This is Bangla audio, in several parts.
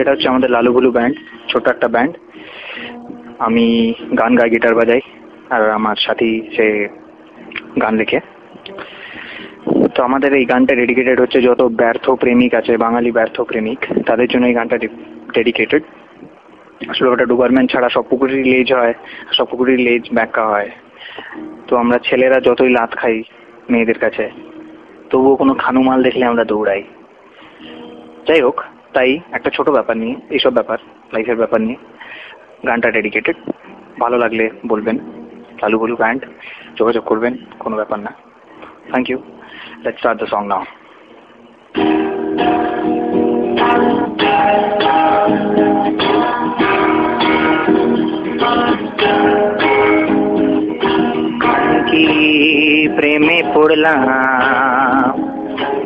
এটা হচ্ছে আমাদের লালু ভুলু ব্যান্ড ছোট্ট একটা ব্যান্ড আমি গান গাই গিটার বাজাই, আর আমার সাথী, সে গান লেখে। তো আমাদের এই গানটা ডেডিকেটেড হচ্ছে যত ব্যর্থ প্রেমিক আছে, বাঙালি ব্যর্থ প্রেমিক, তাদের জন্য এই গানটা ডেডিকেটেড আসলে ওটা ডুবারম্যান ছাড়া সব পুকুরেরই লেজ হয়, সব পুকুরেরই লেজ ব্যাখ্যা হয়। তো আমরা ছেলেরা যতই লাত খাই মেয়েদের কাছে, তবুও কোনো খানুমাল দেখলে আমরা দৌড়াই। যাই হোক তাই একটা ছোট ব্যাপার নিয়ে, এইসব ব্যাপার লাইফের ব্যাপার নিয়ে গানটা ডেডিকেটেড ভালো লাগলে বলবেন, লালু বলু ব্যান্ড যোগাযোগ করবেন, কোনো ব্যাপার না। Thank you let's start the song now কি প্রেমে পড়লাম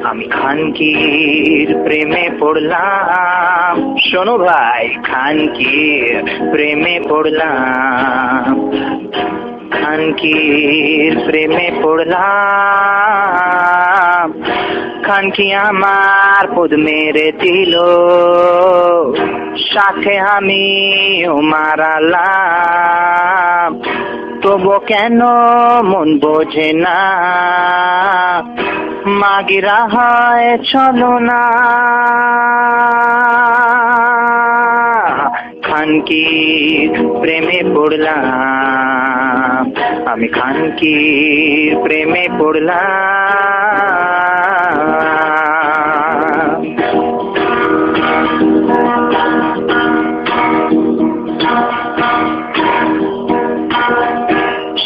আমি খানকির প্রেমে পড়লাম। শোনো ভাই, খানকির প্রেমে পড়লাম। খানকির প্রেমে পড়লাম। খানকি আমার পদ মেরে দিল। সাথে আমিও মারালাম। তবু কেন মন বোঝে না? মাগিরা হয় চলো না। খানকি প্রেমে পড়লাম আমি খানকি প্রেমে পড়লাম।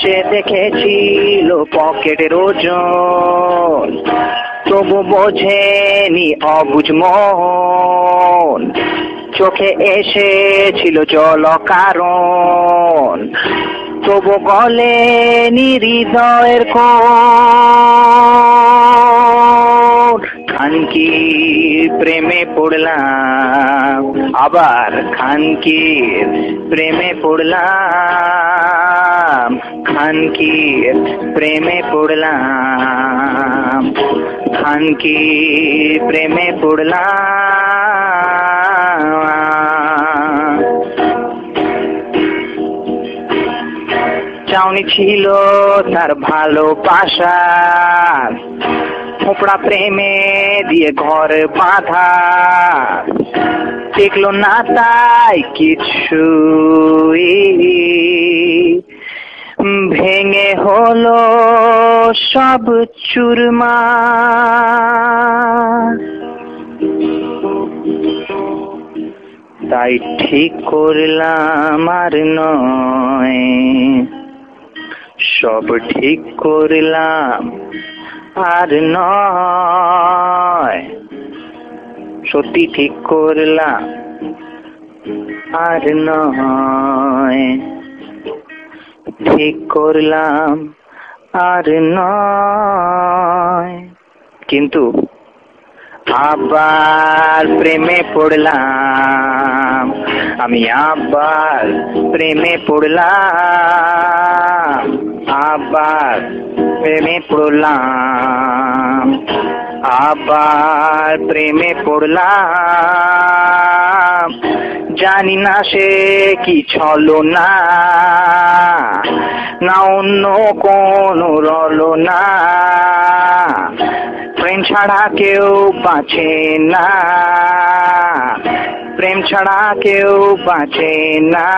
সে দেখেছিল পকেটের ওজন। তবু বোঝেনি অবুঝ মন। চোখে এসেছিল জল কারণ তবু গলেনি হৃদয়ের কোন খানকির প্রেমে পড়লাম, আবার খানকির প্রেমে পড়লাম। খানকির প্রেমে পড়লাম খানকির প্রেমে পড়লাম চাউনি ছিল তার ভালোবাসার ফোপড়া প্রেমে দিয়ে ঘর বাঁধা দেখল না তাই কিছু সব চুরমা তাই ঠিক করলাম আর নয়। সব ঠিক করলাম আর নয়। সত্যি ঠিক করলাম আর নয়। ঠিক করলাম আর নয়। কিন্তু আবার প্রেমে পড়লাম, আমি আবার প্রেমে পড়লাম আবার প্রেমে পড়লাম আবার প্রেমে পড়লাম। জানি না সে কি ছল না না অন্য কোন রল না প্রেম ছাড়া কেউ বাঁচে না। প্রেম ছাড়া কেউ বাঁচে না।